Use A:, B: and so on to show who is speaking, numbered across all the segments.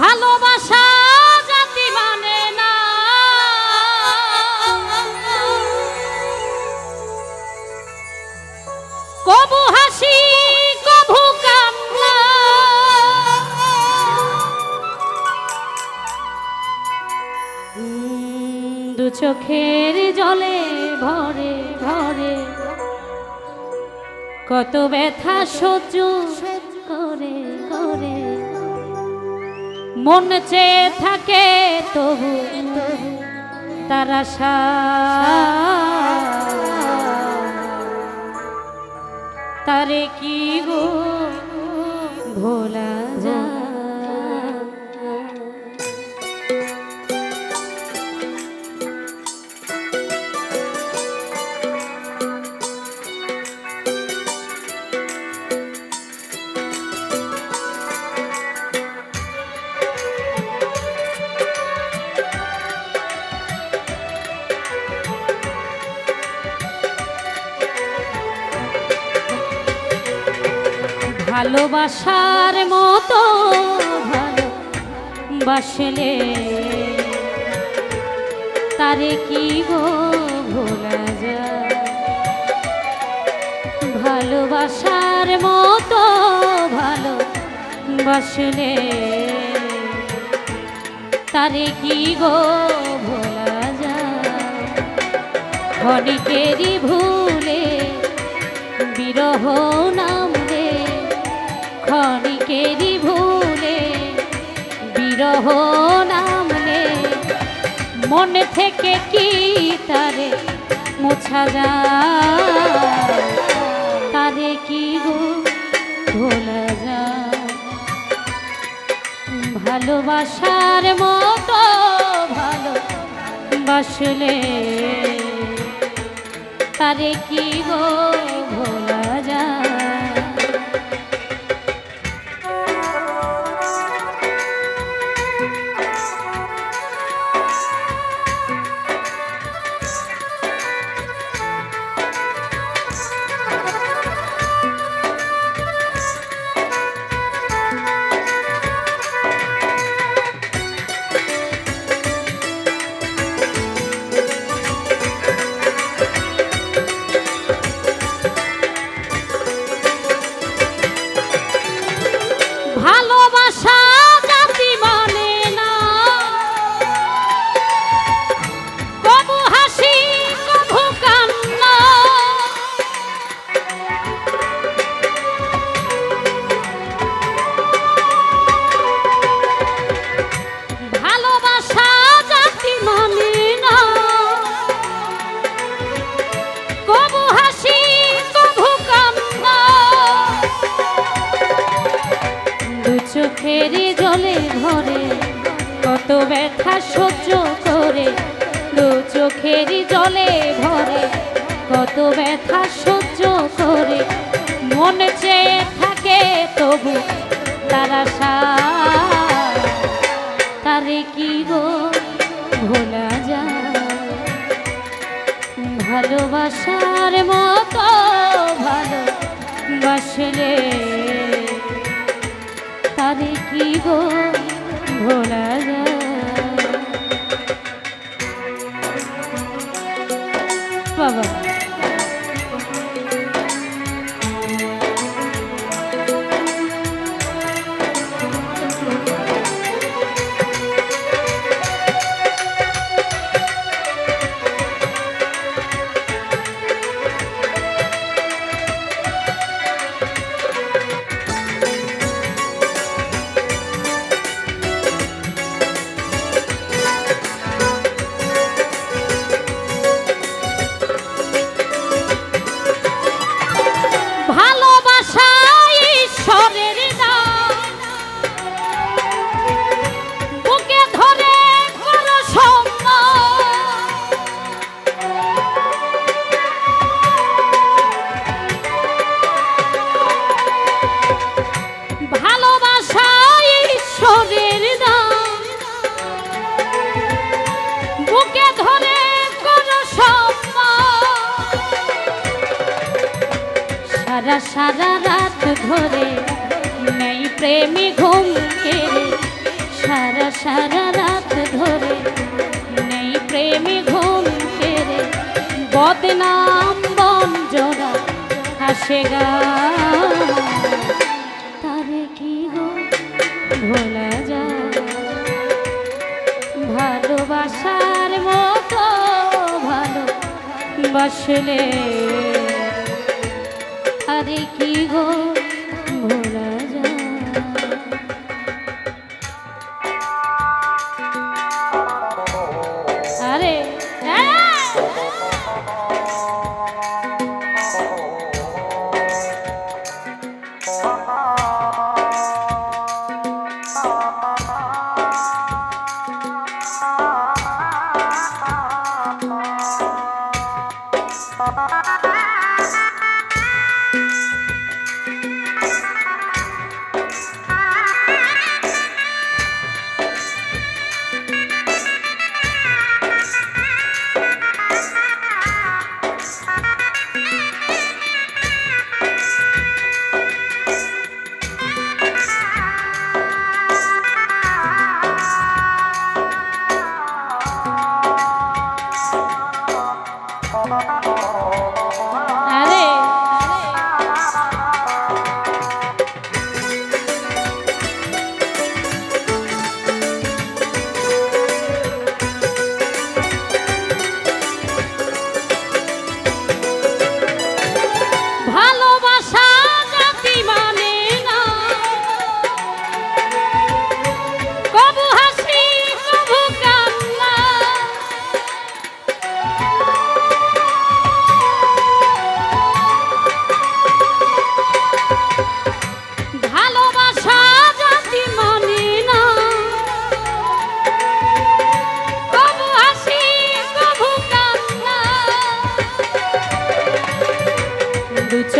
A: ভালোবাসা জাতি মানে না। কবু হাসি, কবু কান্না। দু চোখের জলে ভরে ভরে কত ব্যথা সহ্য করে করে। মন চেয়ে থাকে তবু তারা তারে কি গো ভোলা যায়? ভালোবাসার মতো ভালোবাসলে। তারে কি গো ভোলা যায়? ভালোবাসার মতো ভালোবাসলে। তারে কি গো ভোলা যায়? ক্ষণিকেরই ভুলে বিরহ নামলে ক্ষণিকেরই ভুলে, বিরহ নামলে, মন থেকে কি তারে মোছা যায়, তারে কি গো ভোলা যায়? ভালোবাসার মতো ভালো বাসলে তারে কি গো চোখের জলে ভরে, কত ব্যথা সহ্য করে, দু চোখের জলে ভরে, কত ব্যথা সহ্য করে। মন চেয়ে থাকে তবু তারা তারে কি গো ভোলা যায়? ভালোবাসার মতো ভালো বাসলে কি গো ভোলা বাবা। সারা সারা রাত ধরে নেই প্রেমী ঘুম কেড়ে। সারা সারা রাত ধরে নেই প্রেমী ঘুম কেড়ে। বদনাম বন জোড়া হাসে গা। বাসলে আরে কি গো?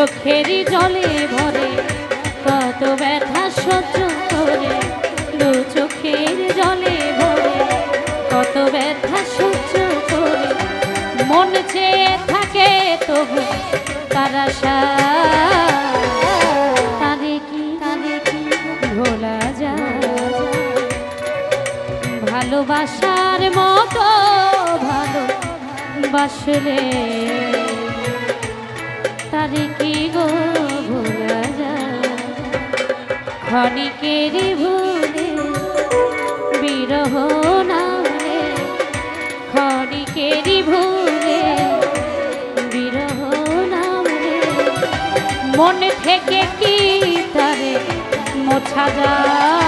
A: চোখেরই জলে ভরে, কত ব্যথা সহ্য করে, দু চোখের জলে ভরে, কত ব্যথা সহ্য করে। মন চেয়ে থাকে তবু তারা তারে কি কি ভোলা যায়? ভালোবাসার মতো ভালো বাসলে তারে কি গো ভোলা ভুলে বিরহ বিরহ নামে। মন থেকে কি তারে মোছা যায়?